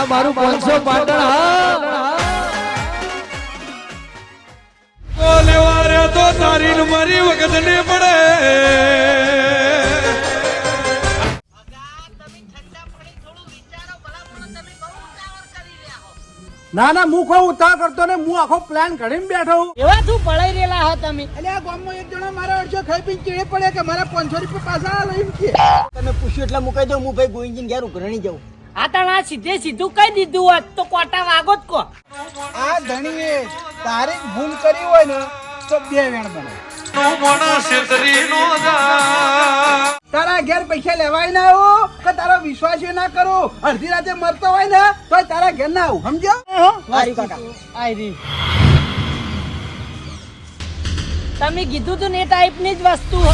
આ મારું પાંચસો પાટણ હા. લેવા રે તો તારી મારી વખત ને પડે. તમે ઠંડા પાણી થોડું વિચારો ભલા પણ તમે બહુ ઉતાવળ કરી રહ્યા હો ના ના હું કોઈ ઉતાર કરતો ને હું આખો પ્લાન ઘડીને બેઠો એવા શું પડાઈ રહેલા હો તમે. એટલે આ ગામમાં એક જણા મારા અડસો ખાઈ પીને ચીડે પડે કે મારા પાંચસો રૂપિયા પાછા લઈને કે. તમે પૂછ્યું એટલે મુકાઈ દઉં હું ભાઈ ગોવિંદજી ઘેર ઉઘરણી જાઉં. આ તણા સીધે સીધું કહી દીધું હોત તો કોટા વાગો જ કો આ ધણીએ તારીખ ભૂલ કરી હોય ને તો બે વેણ બને. તારા ઘેર પૈસા લેવાય ના આવું કે તારો વિશ્વાસ ના કરું? અડધી રાતે મરતો હોય ને તો તારા ઘેર ના આવું સમજો તમે કીધું તું ને ટાઈપની જ વસ્તુ હો.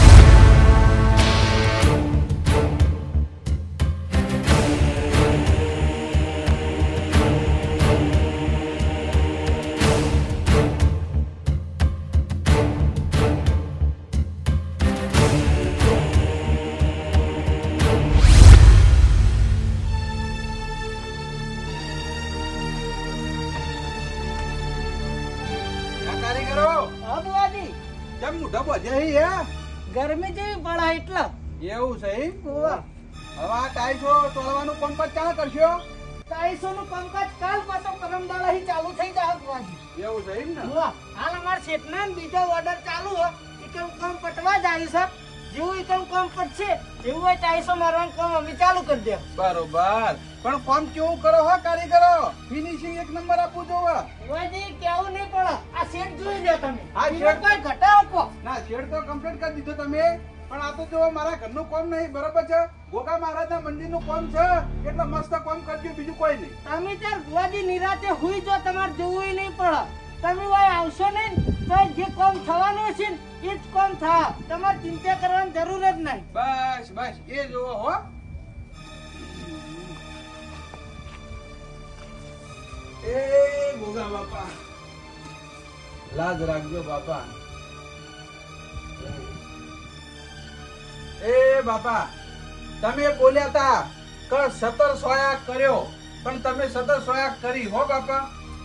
એવું છે એમ? હવે આ ટાઈસો તોડવાનું પંકજ ક્યાં કરશો ટાઈસો નું પંકજ કાલ પાછો પરમ દાડા ચાલુ થઈ જાય બુઆજી એવું છે એમ ને? હાલ અમારા શેઠના બીજો ઓર્ડર ચાલુ હો. ઈકમ કામ પટવા જાય છે જેવું એકમ કામ પટશે. જેવું હોય ટાઈસો મારવાનું કામ અમે ચાલુ કરી દે બરોબર. પણ કામ કેવું કરો હો કારીગરો? ફિનિશિંગ એક નંબર આપું જોવે. વાજી કેવું નહીં પડે આ શેઠ જોઈ લે તમે. આ શેઠ. કોઈ ઘટાડો ના શેડ તો કમ્પ્લીટ કરી દીધો તમે. પણ આ તો જો મારા ઘરનું કોમ નહીં બરોબર છે? ગોગા મહારાજના મંદિરનું કામ છે? એટલે મસ્ત કામ કરજો બીજું કોઈ નહીં. તમે તાર ગોવાજી નિરાતે હુઈ જો તમારે જોવું નહીં પડે. તમે ભાઈ આવશો નહીં તો જે કામ થવાનું છે ને એ જ કોમ થા તમારે ચિંતા કરવાની જરૂર જ નહીં. બસ બસ એ જોવો હો. એ ગોગા બાપા. લાજ રાખજો બાપા. એ બાપા, તમે બોલ્યા તા કે સતર સોયા કર્યો, પણ તમે સતર સોયા કરી, હો બાપા?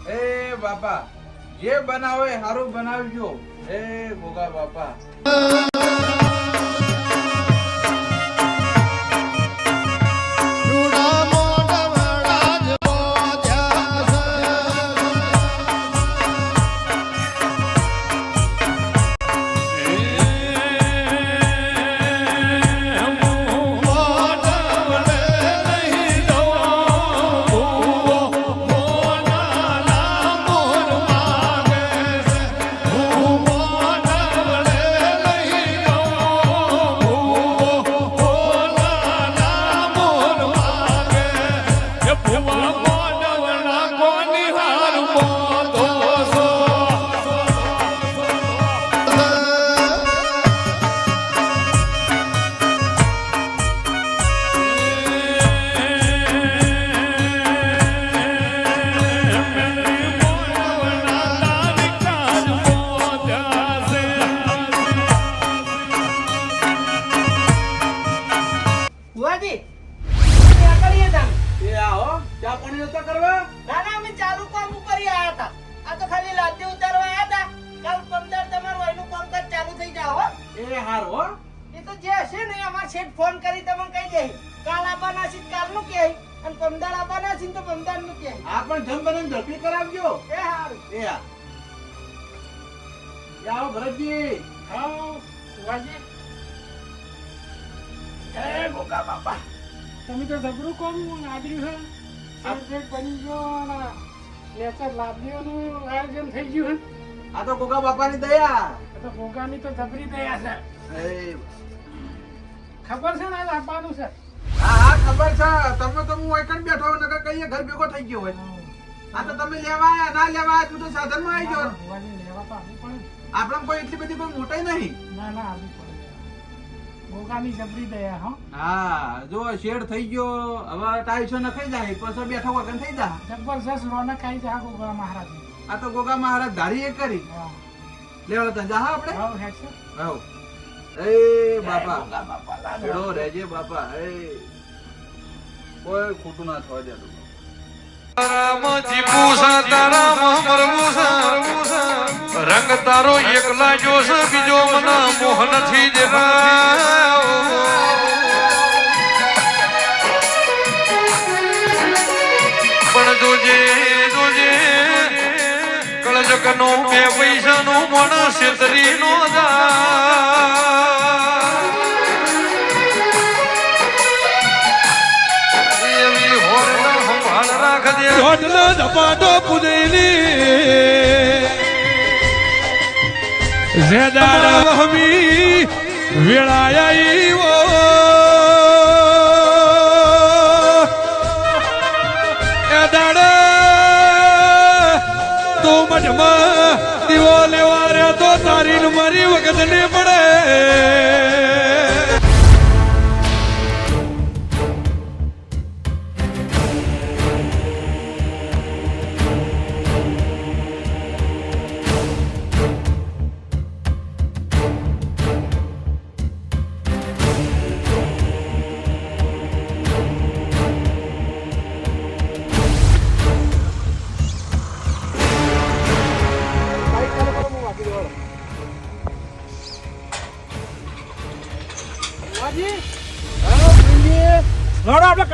એ બાપા, જે બનાવે સારું બનાવજો. એ ગોગા બાપા. એ તો જે હશે ને અમાર શેઠ ફોન કરી તમને કહી દે. કાલ આવવાના છે કાલનું કહે. અને પમદાર આવવાના છે ને તો પમદારનું કહે. આ પણ જમ બને ઝડપી કરાવજો. એ હારું. એ હા. આવો ભરતજી. હા એ ગોગા બાપા. તમે તો જબરું કોમ આદર્યું છે શેર બની ગયો અને નેચર આયોજન થઈ ગયું આ તો ગોગા બાપાની દયા. તો ભોગાની તો જબરી દયા છે. એ, ખબર છે ને આ લાવવાનું છે? હા હા ખબર છે. તમે તો હું એકણ બેઠો હોય નકર કઈ ઘર ભેગો થઈ ગયો હોય. હા તો તમે લેવા આયા ના લેવા આયા તું તો સાધનમાં આવી ગયો આપણે કોઈ એટલી બધી કોઈ મોટાઈ નહીં. ના ના આવવું પડે. ભોગાની જબરી દયા હો. હા જો શેડ થઈ ગયો હવે ટાઈસો નખાઈ જાય પછી બેઠો વગર થઈ જાય. જબરજસ્ત રોનક આવી જાય ગોગા મહારાજ આ તો ગોગા મહારાજ ધારી એ કરી. હા. લેવડા તને જા હા આપણે. હા હેડ આવો એ બાપા. રહેજે બાપા એ કોઈ ખોટું ના થવા દે તારામાં જીવું છે, મરવું છે. રંગ તારો એકલા જોશ બીજો મને મોહ નથી. પણ જોજે જોજે કળજક નો બે પૈસા નો મણ છેતરી નો એવી ધપાટો પુજેલી ઝેદાડા હમી વેળાયા મઠમાં દીવો લેવા રહ્યા તો તારી મારી વખત ને પડે.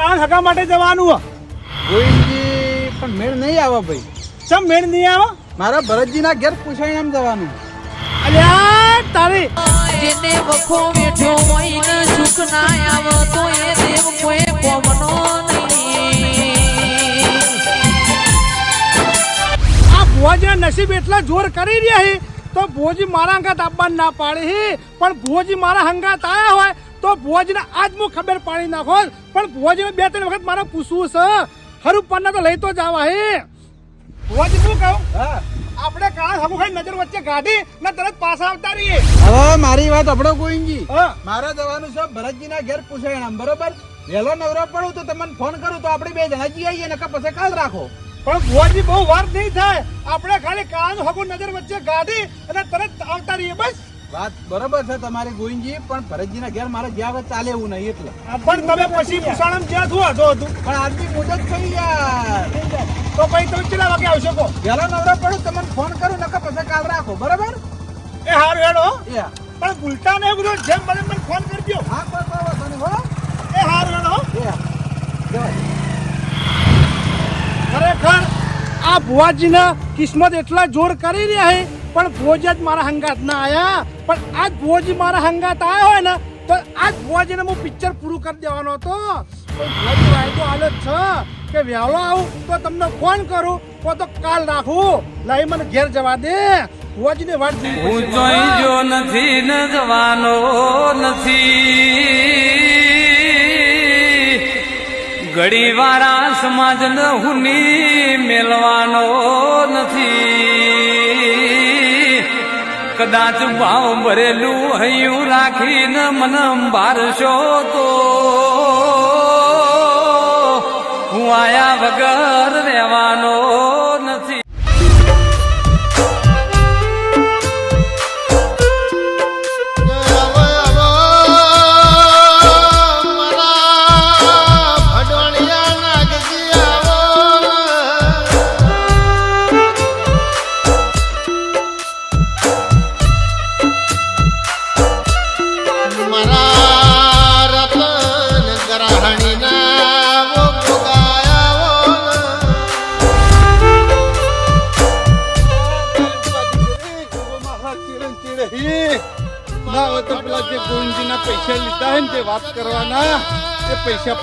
આપણે હગા માટે જવાનું ગોવિંદજી પણ મેળ નહીં આવે ભાઈ. ચમ મેળ નહીં આવે? મારા ભરતજીના ઘેર પૂછાય એમ જવાનું. અલ્યા તારે જેને વખો બેઠો હોય ને સુખ ના આવે તો એ દેવ કોઈ પવનો નહીં. આ ભુવાજીના નસીબ એટલા જોર કરી રહ્યા છે તો ભોજી મારા હંગાત આપવાનું ના પાડે છે. પણ ભુવાજી મારા હંગાત આયા હોય તો ભુવાજીને આજ હું ખબર પાડી નાખો પણ ભુવાજીને બે ત્રણ વખત મારે પૂછવું છે. હરું પન્ના તો લઈ તો જવા હે. ભુવાજી શું કહું? હા. આપણે કાળ હમું ખાઈ નજર વચ્ચે ગાઢી ને તરત પાછા આવતા રહીએ. હવે મારી વાત આપણો ગોવિંદજી હા. મારે જવાનું છે ભરતજીના ઘેર પૂછાઈને બરોબર? વહેલો નવરો પડું તો તમને ફોન કરું તો આપણે બે જણા જઈ આવીએ નકા પછી કાલ રાખો. પણ ભુવાજી બહુ વાર નહીં થાય. આપણે ખાલી કાન હગું નજર વચ્ચે ગાઢી અને તરત આવતા રહીએ બસ. વાત બરોબર છે તમારી ગોવિંદજી પણ ભરતજીના ઘેર મારે જ્યાં વખત ચાલે એવું નહીં એટલે. પણ તમે પછી પુસાણમ જ્યાં શું હતો હતું. પણ આજની મુદત થઈ યાર. તો પછી તમે કેટલા વાગે આવશો કહો? વહેલો નવરો પડો તમને ફોન કરું નકર પછી કાલ રાખો. બરાબર? એ હાર હેડો. પણ ભૂલતા ને બધું જેમ બને મને ફોન કરજો હા કોઈ વાંધો હો. એ હાર હેડો ખરેખર આ ભુવાજીના કિસ્મત એટલા જોર કરી રહ્યા છે પણ ભોજ જ મારા હંગાત ના આયા. પણ આજ ભોજ મારા હંગાત આયા હોય ને, તો આજ ભુવાજીને હું પિક્ચર પૂરું કરી દેવાનો હતો. ભુવાજી વાયદો આલો છે કે વહેલો આવું, તો તમને ફોન કરું, તો તો કાલ રાખું. લઈ મને ઘેર જવા દે. ભુવાજીને વાત હું જોઈ જો નથી ન જવાનો, નથી. ઘડી વાળા સમાજ ને હુની મેલવાનો નથી. કદાચ ભાવ ભરેલું હૈયું રાખીને મને બારશો તો. હું આયા વગર રહેવાનો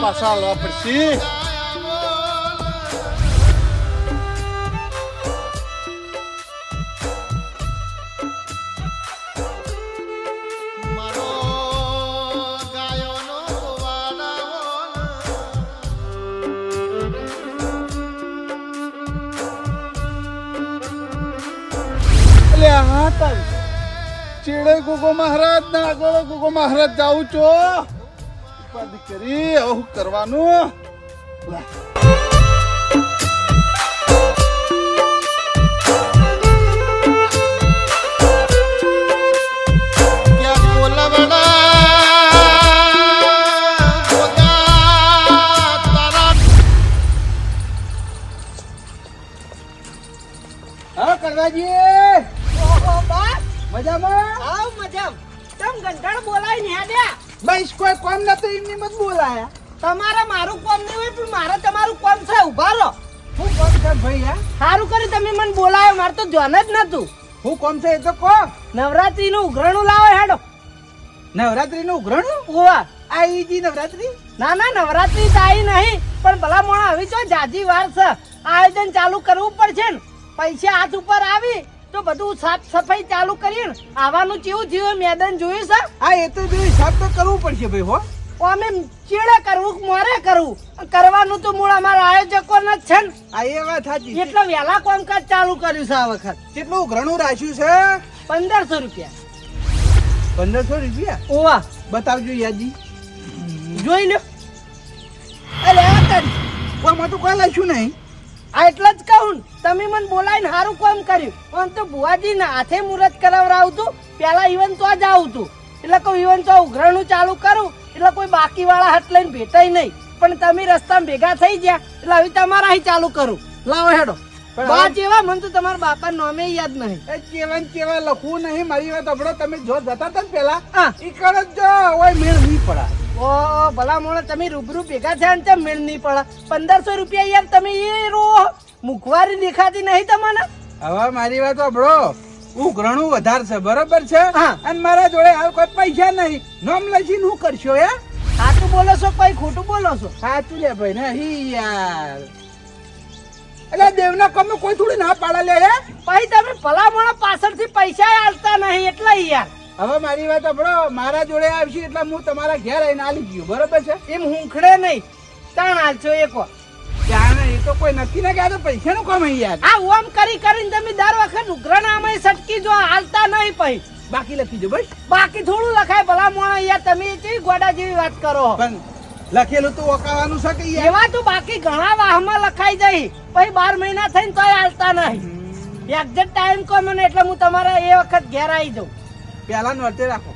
પાછા આલવા પડશે ચેડે ગોગો મહારાજ ના આગળ ગોગો મહારાજ જાઉં છો. ઉપાધિ કરી શું કરવાનું. તમારે મારું કોમ નહીં હોય પણ મારે તમારું કોમ છે ઊભા રહો. હું કોમ છે ભાઈ હા? સારું કર્યું તમે મને બોલાયો મારે તો જોન જ નતું. હું કોમ છે એ તો કો નવરાત્રી નું ઉઘરણું લાવો હેડો. નવરાત્રી નું ઉઘરણું ઓવા આઈ જી નવરાત્રી? ના ના નવરાત્રી તો નહીં પણ ભલા મોણા આવી છો જાજી વાર છે. આયોજન ચાલુ કરવું પડશે ને. પૈસા હાથ ઉપર આવી તો બધું સાફ સફાઈ ચાલુ કરીએ ને જેવું કેવું થયું મેદાન જોયું છે? હા એ તો સાફ તો કરવું પડશે ભાઈ હો. અમે ચેડે કરવું મોરે કરવું? કરવાનું તો મૂળ અમારા આયોજકો જ છે ને. આ એ વાત સાચી એટલે વહેલા કામકાજ ચાલુ કર્યું છે આ વખત. કેટલું ઘણું રાખ્યું છે? પંદરસો રૂપિયા. પંદરસો રૂપિયા? ઓવા. બતાવજો યાદી જોઈ લો. અરે આમાં તો કોઈ લખ્યું નહીં. આ એટલે જ કહું ને, તમે મને બોલાવીને સારું કામ કર્યું. પણ તો બુવાજી ના હાથે મુહૂર્ત કરાવડાવું તું પેલા ઇવન તો જ આવું તું એટલે કોઈ ઈવન તો ઉઘરાણું ચાલુ કરું એટલે કોઈ બાકી વાળા હાથ લઈને ભેટાય નહીં. પણ તમે રસ્તામાં ભેગા થઈ ગયા એટલે હવે તમારા અહીં ચાલુ કરું. લાવો હેડો. બા જેવા મને તો તમારા બાપા નામે યાદ નહીં. એ કેવા ને કેવા લખવું નહીં મારી વાત હબળો તમે જો જતા હતા ને પેલા હા. ઈ કણ જ જો ઓય મેળ નહીં પડા. ઓ ભલા મોણા તમે રૂબરૂ ભેગા થયા ને તેમ મેળ નહીં પડે. પંદરસો રૂપિયા યાર તમે એ રો મુખવારી દેખાતી નહીં તમને? હવે મારી વાત હબળો ઉઘરણું વધારે છે બરોબર છે? હા. અને મારા જોડે હાલ કોઈ પૈસા નહીં. નોમ લખીને હું કરશો હે? સાચું બોલો છો કોઈ ખોટું બોલો છો? સાચું લે ભાઈ નહીં યાર. એટલે દેવના કમ કોઈ થોડી ના પાડા લે હે? પછી તમે ભલા પાછળથી પૈસા આલતા નહીં એટલે યાર. હવે મારી વાત સાંભળો મારા જોડે આવશે એટલે હું તમારા ઘેર આવીને આલી ગયો બરોબર છે? એમ હુંખડે નહીં. તાણ હાલશો એક વાર. તો કોઈ નથી ના કે આ તો પૈસાનું કામ યાર. આ ઓમ કરી કરીને તમે દર વખત ઉઘરાણામાં સટકી જો હાલતા નહીં પછી બાકી લખી દો બસ. બાકી થોડું લખાય ભલા મોણા યાર તમે જે ગોડા જેવી વાત કરો? પણ લખેલું તો ઓકાવાનું છે કે એવા તો બાકી ઘણા વાહમાં લખાઈ જાય. પછી બાર મહિના થઈને તોય હાલતા નહીં. એક્ઝેક્ટ ટાઈમ કહો મને એટલે હું તમારા એ વખત ઘેર આવી જાઉં. પહેલા નોટે રાખો.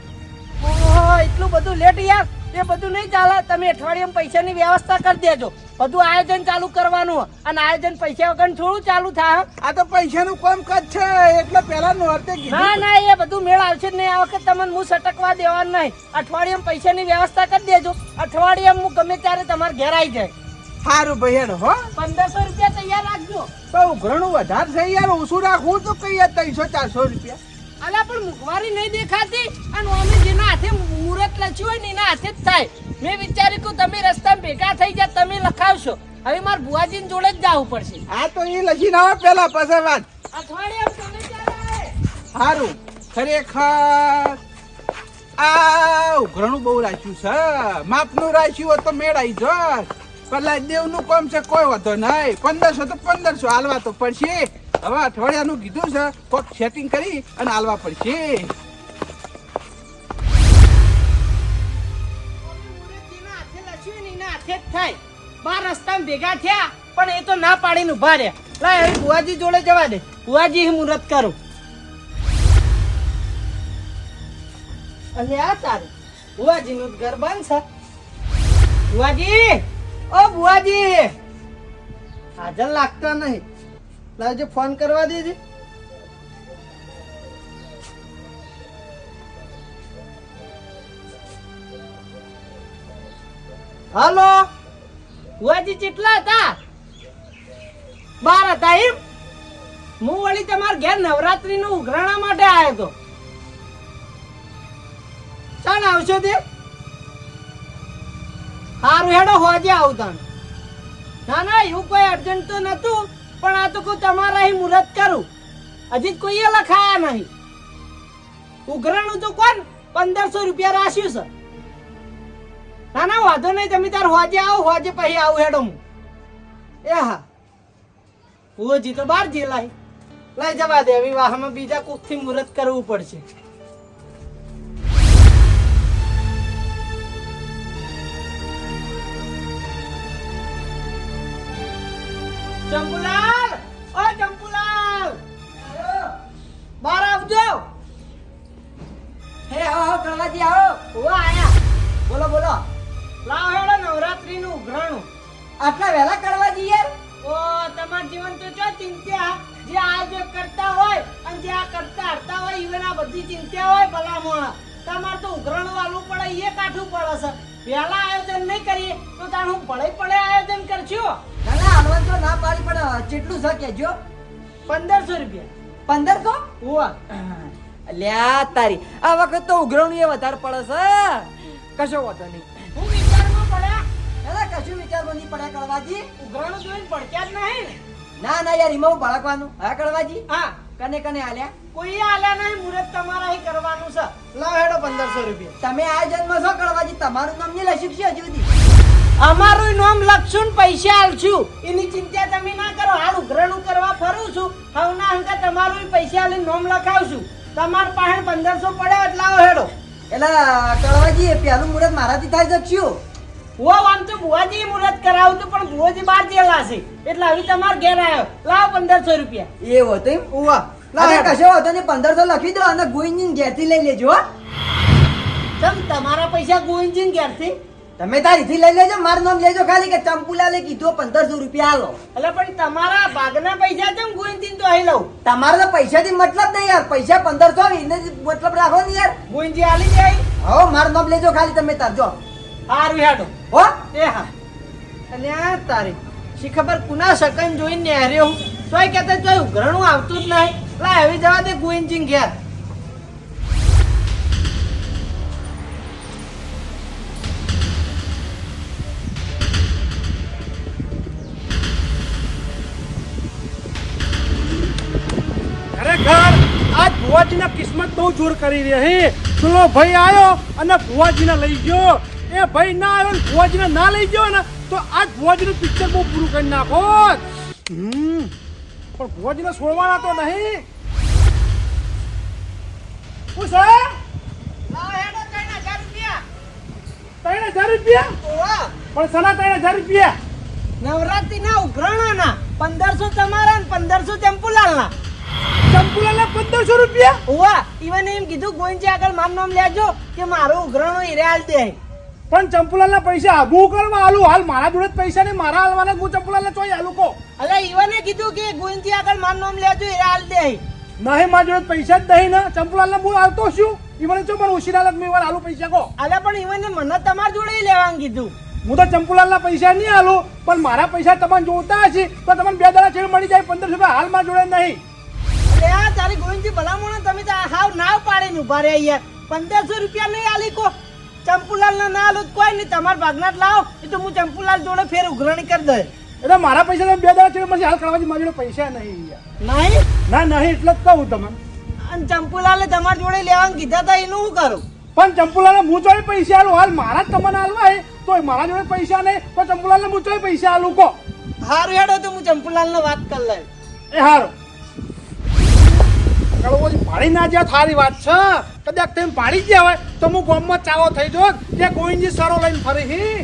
ઓહો એટલું બધું લેટ યાર. એ બધું નહીં ચાલે. તમે અઠવાડિયામાં પૈસાની વ્યવસ્થા કરી દેજો. બધું આયોજન ચાલુ કરવાનું. અને આયોજન પૈસા વગર થોડું ચાલુ થાય. આ તો પૈસાનું કામ કાજ છે. એટલે પેલા નોરતે ના ના એ બધું મેળ આવશે નહીં. આ વખત તમને હું સટકવા દેવાનું નહીં. અઠવાડિયામાં પૈસાની વ્યવસ્થા કરી દેજો. અઠવાડિયામાં હું ગમે ત્યારે તમારે ઘેર આવી જાય. સારું ભાઈ હો. પંદરસો રૂપિયા તૈયાર રાખજો. તો ઘણું વધારે થઈ યાર ઓછું રાખવું તો કઈ ત્રણસો ચારસો રૂપિયા? અલા પણ મુખવારી નહીં દેખાતી. અને અમે જેના હાથે મુહૂર્ત લખ્યું હોય ને એના હાથે જ થાય. મેં વિચાર્યું કે તમે રસ્તામાં ભેગા થઈ ગયા તમે લખાવશો. હવે મારા બુઆજી જોડે જ જવું પડશે. આ તો એ લખીને આવે પેલા પાસે વાત. સારું ખરેખર આ ઘણું બહુ રાખ્યું છે. માપનું રાખ્યું હોત તો મેળ આવી જોત. પેલા દેવનું કોમ છે કોઈ વાંધો નહીં. પંદરસો તો પંદરસો હાલવા તો પડશે. હવે અઠવાડિયાનું કીધું છે કોક સેટિંગ કરી અને હાલવા પડશે. જ થાય. બાર રસ્તામાં ભેગા થયા, પણ એ તો ના પાડીને ઊભા રહ્યા. લાય હવે બુવાજી જોડે જવા દે. બુવાજી હું મુહૂર્ત કરું. અને આ તારું. બુવાજીનું ઘર બંધ છે. બુવાજી ઓ બુવાજી હાજર લાગતા નહીં. લાવજો, ફોન કરવા દેજે. હાલો? બુવાજી કેટલા હતા? બાર હતા એમ? હું વળી તમારા ઘેર નવરાત્રી નું ઉઘરાણા માટે આવ્યો હતો ચાલ આવશો તે. સારું હેડો હોજે આવતા ના ના, એવું કોઈ અર્જન્ટ તો નતું પણ આ તો કોઈ તમારા અહીં મુહૂર્ત કરું. હજી કોઈએ લખાયા નહીં. ઉઘરાણું તો કોણ? પંદરસો રૂપિયા રાખ્યું છે ના ના, વાંધો નહીં, તમે તાર હોજે આવો, હોજે પછી આવું હેડો હું. એ હા. ઓજી તો બાર જે લાઈ લઈ જવા દે વિવાહમાં બીજા કોકથી મુહૂર્ત કરવું પડશે. ચંપુલાલ! ઓ ચંપુલાલ! બહાર આવજો. હે આવો કલાજી આવો. ઓ આયા. બોલો બોલો. લાવ હેડો નવરાત્રી નું ઉઘરાણું. આટલા વહેલા કરવા જઈએ? ઓ તમાર જીવન તો ચો ચિંતા જે આ જે કરતા હોય અને જે આ કરતા હરતા હોય ઈવન આ બધી ચિંતા હોય ભલામણ. તમાર તો ઉઘરાણું વાલું પડે એ કાઠું પડે છે. પહેલા આયોજન નહીં કરીએ તો તાણ હું ભળે પડે આયોજન કરજો ભલા ના તો ના પાડી પડે જેટલું છે કેજો પંદરસો રૂપિયા. પંદરસો? હોવા લ્યા તારી. આ વખત તો ઉઘરાણું એ વધારે પડે છે. કશો વાંધો નહીં. કશું વિચારવું નહીં પડે કળવાજી. ઉઘરાણું જોઈને પડક્યા જ નહીં ને. ના ના યાર એમાં હું ભડકવાનું. હા કળવાજી? હા. કને કને આલ્યા? કોઈ આલ્યા નહીં મુરત તમારા હી કરવાનું છે. લો હેડો પંદરસો રૂપિયા. તમે આ જન્મ છો કળવાજી? તમારું નામ નહીં લખ્યું છે હજુ સુધી? અમારું નામ લખશું પૈસા આલશું. એની ચિંતા તમે ના કરો. હાલ ઉઘરાણું કરવા ફરું છું. હવના અંકા તમારું પૈસા આલી નામ લખાવશું. તમાર પાસે પંદરસો પડે એટલે આવો હેડો. એટલે કળવાજી પેલું પહેલું મુહૂર્ત મારાથી થાય છે હું આમ તો બુવાજી મુરત કરાવું તો પણ બુવાજી બહાર ગયેલા છે. એટલે હવે તમાર ઘેર આવ્યો. લાવ પંદરસો રૂપિયા. એ હતું એમ? ઉવા. લાવ. કશો વાંધો ને પંદરસો લખી દો અને ગોઈની ઘેરથી લઈ લેજો તમ તમારા પૈસા ગોવિંદજી ઘેરથી? તમે તારીથી લઈ લેજો મારું નામ લેજો ખાલી કે ચંપુલાલે કીધું પંદરસો રૂપિયા આલો. એટલે પણ તમારા ભાગના પૈસા કેમ ગોવિંદજી તો અહીં લઉં? તમારે તો પૈસાથી મતલબ નહીં યાર પૈસા પંદરસો એને મતલબ રાખો ને યાર. ગોવિંદજી આલી જાય. હો મારું નામ લેજો ખાલી તમે તારજો હારું હેડો. હો, એ હા. અને આ તારી. શી ખબર કુના સકન જોઈને નેહર્યો હું? તોય કહેતા તોય ઉઘરણું આવતું જ નહીં. લા, આવી જવા દે ગોવિંદજી ઘેર. ભુવાજીના કિસ્મત બહુ જોર કરી રહી હે. પેલો ભાઈ આવ્યો અને ભુવાજીને લઈ ગયો. એ ભાઈ ના આવ્યો ને ના લઈ ગયો ને તો આ ભોજનું પિક્ચર બહુ પૂરું કરી નાખો. હમ. પણ ભુવાજીને છોડવાના તો નહીં. લાવ હેડો ત્રણ હજાર રૂપિયા. હજાર રૂપિયા? ઓવા પણ સના ત્રણ હજાર રૂપિયા? નવરાત્રીના ઉઘરાણાના પંદરસો તમારા ને પંદરસો ચંપુલાલના. ચંપુલાના પંદરસો રૂપિયા? ઓવા ઈવન એમ કીધું ગોવિંદજી આગળ મારું નામ લેજો કે મારું ઉઘરાણું હીરે હાલ દે. પણ ચંપુલાલના પૈસા આગું કરવા આલું. હાલ મારા જોડે પૈસા નહીં મારા હાલવાના હું ચંપુલાલને ચોઈ આલું કો અલે ઈવને કીધું કે ગુંજી આગળ માન નામ લેજો એ હાલ દે. નહીં મારા જોડે પૈસા જ નહીં ને. ચંપુલાલને હું હાલતો છું ઈવને ચો મને ઉશીરા લગ મેં આલુ પૈસા કો અલે પણ ઈવને મને તમારા જોડે લેવાનું કીધું. હું તો ચંપુલાલના પૈસા નહીં આલું પણ મારા પૈસા તમને જોતા હશે તો તમને બે દાડા છેડ મળી જાય પંદરસો રૂપિયા હાલ મારા જોડે નહીં. અરે આ તારી ગોવિંદજી ભલામણ તમે તો હાવ નાવ પાડીને ઊભા રહ્યા યાર. પંદરસો રૂપિયા નહીં આલી કો. ચંપુલાલ ના ના આલો કોઈ નહીં. તમારા ભાગના લાવો. એ તો હું ચંપુલાલ જોડે ફેર ઉઘરાણી કરી દે એટલે મારા પૈસા તમે બે દાડા છેડે મળશે હાલ કરવાથી મારા જોડે પૈસા નહીં નહીં? ના નહીં એટલે જ કહું તમે અને ચંપુલાલે તમારા જોડે લેવાનું કીધા હતા એનું શું કરું? પણ ચંપુલાલને હું જોઈ પૈસા આલું? હાલ મારા જ તમને હાલવા હે. તો મારા જોડે પૈસા નહીં તો ચંપુલાલને હું જોઈ પૈસા આલું કો હારું હેડો તો હું ચંપુલાલ ને વાત કરી લઉં એ હારો. કડવોજી પાડી ના જ્યાં થારી વાત છે. કદાચ તેમ પાડી ગયા હોય તો હું ગામમાં ચાવો થઈ જો કે ગોવિંદજી સારો લઈને ફરી હી.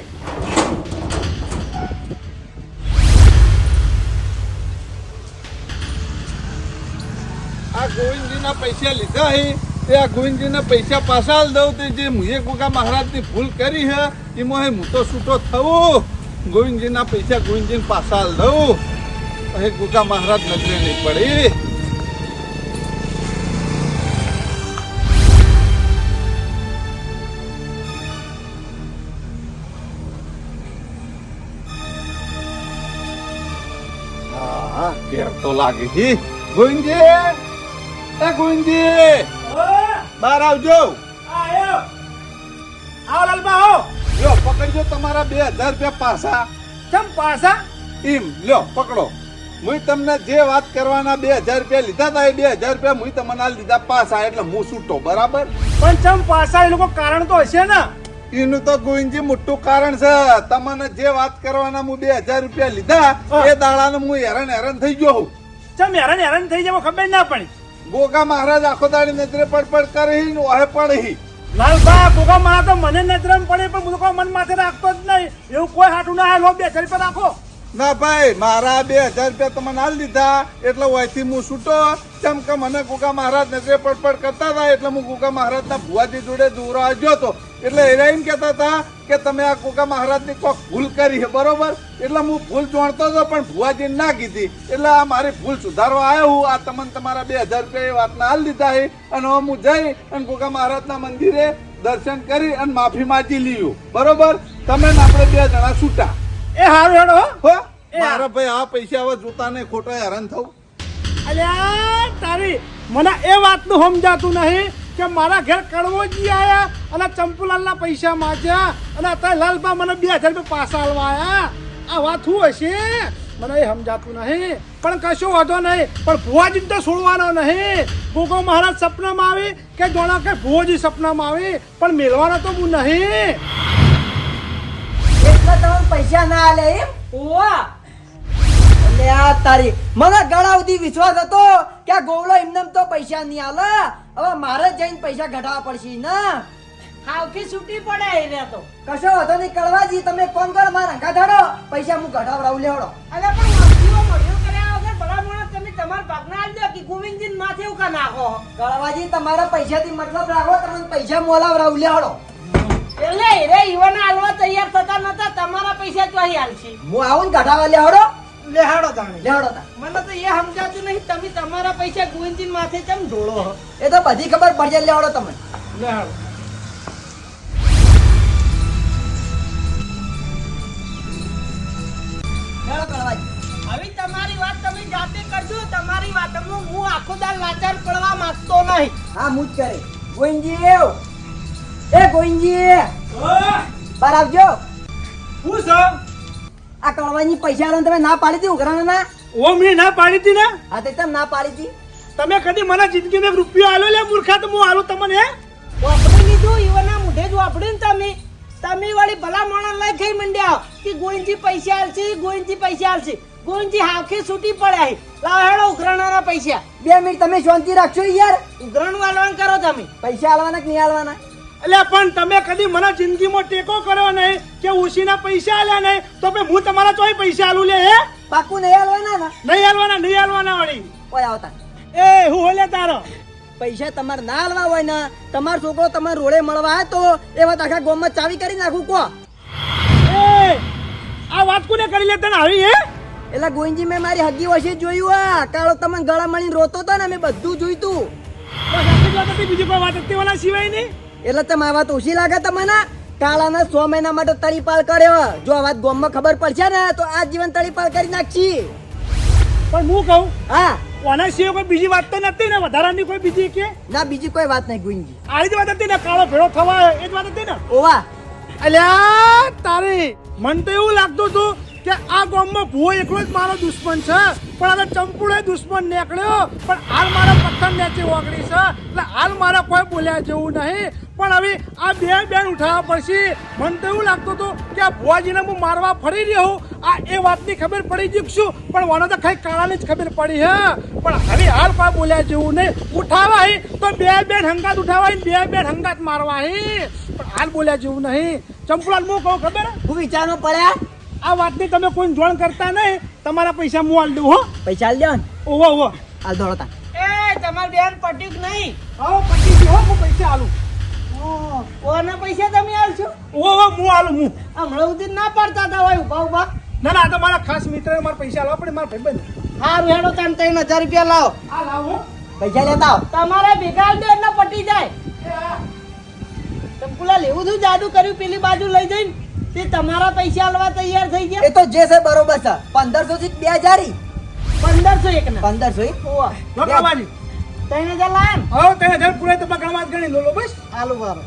આ ગોવિંદજીના પૈસા લીધા હે. તે આ ગોવિંદજીના પૈસા પાછા દઉં તે જે મુએ ગોગા મહારાજની ભૂલ કરી હે, એમાં હે હું તો છૂટો થવું. ગોવિંદજીના પૈસા ગોવિંદજીને પાછા દઉં. હે ગોગા મહારાજ નજરે નહીં પડી. તો લાગે. હી ગુંજી. એ ગોવિંદજી બહાર આવજો. આવો લાલબા આવો લ્યો પકડજો તમારા બે હજાર રૂપિયા પાછા. ચમ પાછા? એમ લ્યો પકડો. હું તમને જે વાત કરવાના બે હજાર રૂપિયા લીધા હતા એ બે હજાર રૂપિયા હું તમને આ લીધા પાસા એટલે હું છૂટો બરાબર? પણ ચમ પાસા એ લોકો કારણ તો હશે ને. એનું તો ગોવિંદજી મોટું કારણ છે. તમને જે વાત કરવાના હું બે હજાર રૂપિયા લીધા એ દાડાને હું હેરાન હેરાન થઈ ગયો હું ચમ હેરાન હેરાન થઈ જાય ખબર ના પડી. ગોગા મહારાજ આખો દાડી નજરે પડપડ કરી ઓહે પડી લાલબા ગોગા મહારાજ તો મને નજરે પડે પણ હું કોઈ મન માથે રાખતો જ નહીં. એવું કોઈ હાટું ના હાલો બે હજાર રૂપિયા રાખો. ના ભાઈ, મારા બે હજાર રૂપિયા તમને હાલ દીધા એટલે વહીથી હું છૂટો. ચમ કે મને કુકા મહારાજ નજરે પડપડ કરતા હતા, એટલે હું કુકા મહારાજના ભુવાજી જોડે દૂર આવ્યો હતો. એટલે એરા એમ કહેતા હતા કે તમે આ કુકા મહારાજની કોઈક ભૂલ કરી છે, બરોબર? એટલે હું ભૂલ જાણતો હતો, પણ ભુવાજી ના કીધી. એટલે આ મારી ભૂલ સુધારવા આવ્યો હું. આ તમને તમારા બે હજાર રૂપિયા એ વાતના હાલ દીધા છે. અને હવે હું જઈ અને કુકા મહારાજના મંદિરે દર્શન કરી અને માફી માંગી લીધું બરોબર? તમે આપણે બે જણા છૂટા. એ હારું હેડો હો. મારા ભાઈ આ પૈસા હવે જોતા ને ખોટા હેરાન થવું અલ્યા તારી મને એ વાતનું સમજાતું નહીં કે મારા ઘેર કડવોજી આયા અને ચંપુલાલના પૈસા માંગ્યા અને અત્યારે લાલબા મને બે હજાર રૂપિયા પાછા આલવા આયા. આ વાત શું હશે? મને એ સમજાતું નહીં. પણ કશો વાંધો નહીં. પણ ભુવાજી તો છોડવાનો નહીં. ગોગો મહારાજ સપનામાં આવી કે જોણા કે ભુવાજી સપનામાં આવી. પણ મેળવાનો તો હું નહીં. એટલે તમે પૈસા ના આલે એમ? ઓવા એટલે આ તારી મને ગળા સુધી વિશ્વાસ હતો કે આ ગોવલો એમને તો પૈસા નહીં આલે. હવે મારે જઈને પૈસા ઘટાડવા પડશે ને. હાવથી છૂટી પડે એ રે તો. કશો વાંધો નહીં કળવાજી તમે કોણ કરો મારા રંગા ધાડો. પૈસા હું ઘટાવડાવું લેવડો. અરે પણ મસ્તીઓ મળ્યો કર્યા વગર બડા માણસ તમે તમારા ભાગના આલી દો કે ગોવિંદજી માથે એવું કા નાખો કળવાજી તમારા પૈસાથી મતલબ રાખો તમને પૈસા મોલાવડાવું લેવડો. એટલે રે ઈવાને આલવા તૈયાર થતા નતા તમારા પૈસા તો અહીં આલશે હું આવું ને ઘટાવા લેવડો? લેહાડો તમે. લેવડો તા. મને તો એ સમજાતું નહીં તમે તમારા પૈસા ગોવિંદજી માથે કેમ ઢોળો એ તો બધી ખબર પડશે લેવડો તમે લેહાડો હવે તમારી વાત તમે જાતે કરજો તમારી વાતમાં હું આખો દાલ લાચાર પડવા માંગતો નહીં. હા હું જ કરે. ગોવિંદજી એ ગોવિંદજી! બાર આવજો. હું છો? આ કળવાની પૈસા આલવાને તમે ના પાડી હતી ઉઘરાણા ના? ઓ મેં ના પાડી હતી ને? હા તે તમે ના પાડી હતી. તમે કદી મને જિંદગીમાં એક રૂપિયો આલો લે મૂર્ખા તો હું આલો તમને વાપરી લીધું ઈવના મુઢે જ વાપર્યું ને તમે. તમે વાળી ભલા માણસ લઈ ખાઈ મંડ્યા. કે ગોવિંદજી પૈસા આલશે ગોવિંદજી પૈસા આલશે. ગોવિંદજી હાખે છૂટી પડ્યા લાવ હેડો ઉઘરાણાના પૈસા. બે મિનિટ તમે શાંતિ રાખજો યાર. ઉઘરાણ વાળવાનું કરો તમે. પૈસા આલવાના કે નહીં આલવાના? એટલે પણ તમે કદી મને જિંદગીમાં ટેકો કર્યો નહીં કે ઉશીના પૈસા આલ્યા નહીં? તો ભાઈ હું તમારા ચોય પૈસા આલું લે હે? પાકું નહીં આલવાના ના? નહીં આલવાના નહીં આલવાના વળી. ઓય આવતા. એ હું હોલે તારો. પૈસા તમારે ના આલવા હોય ને તમારો છોકરો તમારે રોડે મળવા આવે તો એ વાત આખા ગોમમાં ચાવી કરી નાખું કો. એ આ વાત કોને કરી લે તને આવી હે? એટલે ગોવિંદજી મેં મારી હગી વશે જોયું આ. કાળો તમને ગળા મળીને રોતો હતો ને મેં બધું જોયું તું. બસ આટલી જ વાત હતી બીજી કોઈ વાત હતી ઓલા સિવાય નહીં એટલે તમે આ વાત ઓછી લાગે તમને કાળાના સો મહિના માટે તળીપાલ કર્યો. જો આ વાત ગામમાં ખબર પડશે ને તો આ જીવન તળીપાલ કરી નાખશી. પણ હું કહું હા. ઓના સિવાય કોઈ બીજી વાત તો નથી ને? વધારાની કોઈ બીજી કે? ના બીજી કોઈ વાત નહીં ગુંજી. આવી જ વાત હતી ને કાળો ભેળો થવા એ જ વાત હતી ને? ઓવા. અલ્યા તારે મને તો એવું લાગતું હતું કે આ ગામમાં ભૂવો એકલો જ મારો દુશ્મન છે. પણ હવે ચંપુડે દુશ્મન નીકળ્યો. પણ હાલ મારા પથ્થર નેચી ઓગળી છે. એટલે હાલ મારા કોઈ બોલ્યા જેવું નહીં. પણ હવે આ બે બેન ઉઠાવવા પડશે મને તો એવું લાગતું હતું કે આ ભુવાજીને હું મારવા ફરી રહ્યો આ એ વાતની ખબર પડી ચૂકશું પણ મને તો ખાઈ કાળાની જ ખબર પડી, હે. પણ હવે હાલ પા બોલ્યા જેવું નહીં. ઉઠાવા તો બે બેન હંગાત ઉઠાવા બે બેન હંગાત મારવા પણ હાલ બોલ્યા જેવું નહીં. ચંપુલાલ, હું કહું ખબર? હે? વિચારમાં પડ્યા? આ વાતની તમે કોઈ જોણ કરતા નહીં. તમારા પૈસા હું આલ દઉં હો. પૈસા આલ દેવા ઓહો ઓહો. ઓહો દોડો દોડતા એ તમારી બેન પટ્યું નહીં? આવો પછી હો હું પૈસા આલું. ઓના પૈસા તમે આલશો? ઓહો ઓહો હું આલું હું. હમણાં સુધી ના પાડતા હતા હોય ઊભા ઊભા. ના ના આ તો મારા ખાસ મિત્ર મારા પૈસા આલવા પડે મારા ભાઈબંધ હારું હેડો તમે ત્રણ હજાર રૂપિયા લાવો. આ લાવો પૈસા લેતા આવો. તમારે ભેગા આલ દો એટલે પટી જાય. ચંપુલા લેવું છું જાદુ કર્યું પેલી બાજુ લઈ જઈને? તે તમારા પૈસા આલવા તૈયાર થઈ ગયા? એ તો જે છે બરોબર છે. 1500 થી બે હજાર. ઈ. પંદરસો એક ના. પંદરસો ઈ. લગાવવાની ત્રણ હજાર લાયા હો હવે તેને હજાર પૂરે તો ગણવા ગણી લો લો બસ. આલુ બારો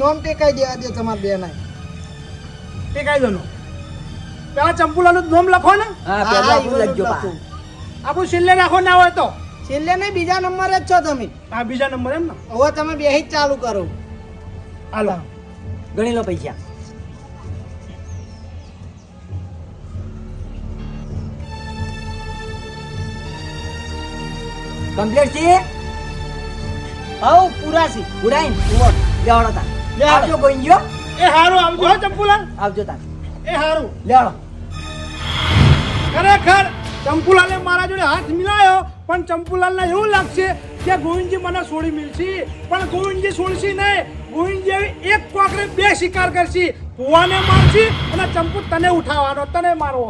નોમ ટેકાઈ દેવા દે તમાર બે ના તે કઈ દો પેલા ચંપુલાનું નોમ લખો ને. હા પેલા આપણું લખજો. આપણું છેલ્લે નાખો ના હોય તો. છેલ્લે નહીં બીજા નંબરે જ છો તમે. આ બીજા નંબર એમ ને. હવે તમે બે જ ચાલુ કરો. હાલો. ગણી લો પૈસા. કમ્પ્લીટ છે હવ પૂરા છે ઉડાઈન લેવાડો તા લેવાડો. આવજો ગયો? એ હારું આવજો. હો ચંપુલાલ. આવજો તા એ હારું. લેવાડો. ખરેખર ચંપુલાલે મારા જોડે હાથ મિલાયો પણ ચંપુલાલને એવું લાગશે કે ગોવિંદજી મને છોડી મિલશે. પણ ગોવિંદજી છોડશે નહીં. ગોવિંદજી એક કોકરે બે શિકાર કરશે. ભુવાને મારશે અને ચંપુ તને ઉઠાવવાનો તને મારવો.